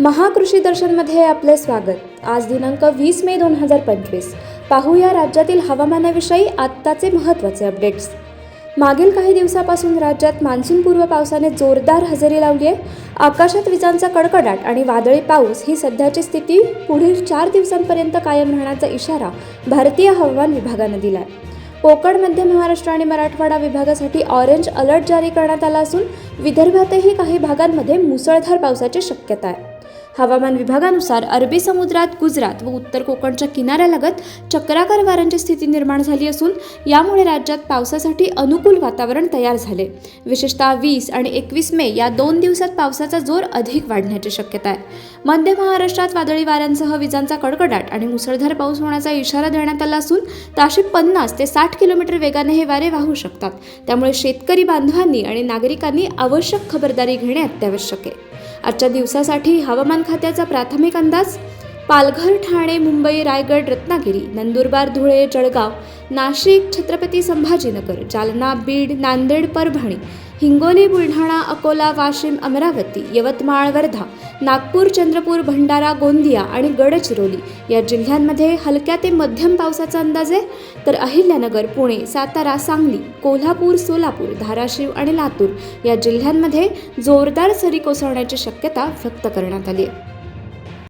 महाकृषी दर्शनमध्ये आपले स्वागत. आज दिनांक वीस मे दोन हजार पंचवीस. पाहूया राज्यातील हवामानाविषयी आत्ताचे महत्त्वाचे अपडेट्स मागील काही दिवसापासून राज्यात मान्सूनपूर्व पावसाने जोरदार हजेरी लावली आहे. आकाशात विजांचा कडकडाट आणि वादळी पाऊस ही सध्याची स्थिती पुढील चार दिवसांपर्यंत कायम राहण्याचा इशारा भारतीय हवामान विभागानं दिला आहे कोकण मध्य महाराष्ट्र आणि मराठवाडा विभागासाठी ऑरेंज अलर्ट जारी करण्यात आला असून विदर्भातही काही भागांमध्ये मुसळधार पावसाची शक्यता आहे. हवामान विभागानुसार अरबी समुद्रात गुजरात व उत्तर कोकणच्या किनाऱ्यालगत चक्राकार वाऱ्यांची स्थिती निर्माण झाली असून यामुळे राज्यात पावसासाठी अनुकूल वातावरण तयार झाले. विशेषतः वीस आणि एकवीस मे या दोन दिवसात पावसाचा जोर अधिक वाढण्याची शक्यता आहे. मध्य महाराष्ट्रात वादळी वाऱ्यांसह विजांचा कडकडाट आणि मुसळधार पाऊस होण्याचा इशारा देण्यात आला असून ताशी पन्नास ते साठ किलोमीटर वेगाने हे वारे वाहू शकतात. त्यामुळे शेतकरी बांधवांनी आणि नागरिकांनी आवश्यक खबरदारी घेणे अत्यावश्यक आहे. आजच्या दिवसासाठी हवामान खात्याचा प्राथमिक अंदाज? पालघर ठाणे मुंबई रायगड रत्नागिरी नंदुरबार धुळे जळगाव नाशिक छत्रपती संभाजीनगर जालना बीड नांदेड परभणी हिंगोली बुलढाणा अकोला वाशिम अमरावती यवतमाळ वर्धा नागपूर चंद्रपूर भंडारा गोंदिया आणि गडचिरोली या जिल्ह्यांमध्ये हलक्या ते मध्यम पावसाचा अंदाज आहे. तर अहिल्यानगर पुणे सातारा सांगली कोल्हापूर सोलापूर धाराशिव आणि लातूर या जिल्ह्यांमध्ये जोरदार सरी कोसळण्याची शक्यता व्यक्त करण्यात आली आहे.